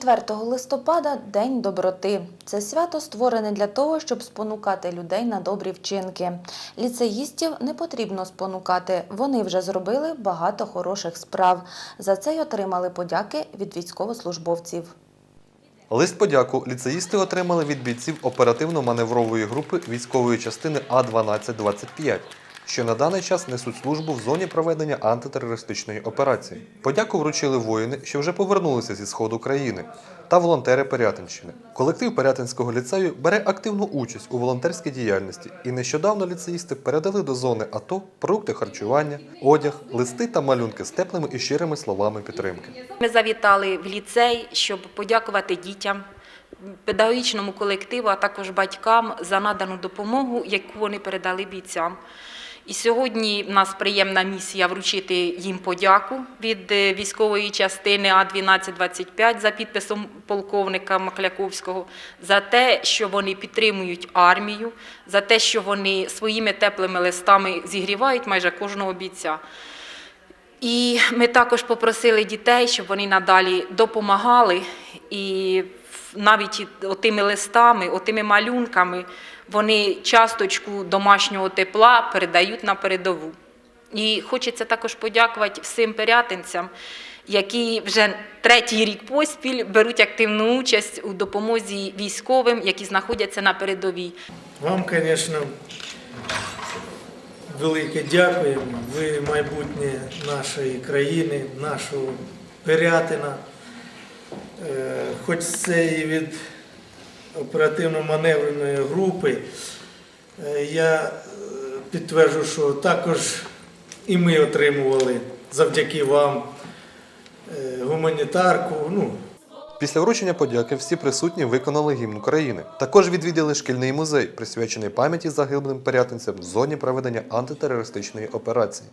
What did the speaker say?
4 листопада День доброти. Це свято створене для того, щоб спонукати людей на добрі вчинки. Ліцеїстів не потрібно спонукати. Вони вже зробили багато хороших справ. За це й отримали подяки від військовослужбовців. Лист подяку ліцеїсти отримали від бійців оперативно-маневрової групи військової частини А-1225, що на даний час несуть службу в зоні проведення антитерористичної операції. Подяку вручили воїни, що вже повернулися зі сходу країни, та волонтери Пирятинщини. Колектив Пирятинського ліцею бере активну участь у волонтерській діяльності, і нещодавно ліцеїсти передали до зони АТО продукти харчування, одяг, листи та малюнки з теплими і щирими словами підтримки. Ми завітали в ліцей, щоб подякувати дітям, педагогічному колективу, а також батькам за надану допомогу, яку вони передали бійцям. І сьогодні в нас приємна місія вручити їм подяку від е, військової частини А-1225 за підписом полковника Макляковського, за те, що вони підтримують армію, за те, що вони своїми теплими листами зігрівають майже кожного бійця. І ми також попросили дітей, щоб вони надалі допомагали. І навіть отими листами, отими малюнками вони часточку домашнього тепла передають на передову. І хочеться також подякувати всім пирятинцям, які вже третій рік поспіль беруть активну участь у допомозі військовим, які знаходяться на передовій. Вам, звісно, велике дякуємо. Ви майбутнє нашої країни, нашого Пирятина. Е, Хоч це і від оперативно-маневреної групи, е, я е, підтверджу, що також і ми отримували завдяки вам гуманітарку. Ну, Після вручення подяки всі присутні виконали гімн України. Також відвідали шкільний музей, присвячений пам'яті загиблим пирятинцям в зоні проведення антитерористичної операції.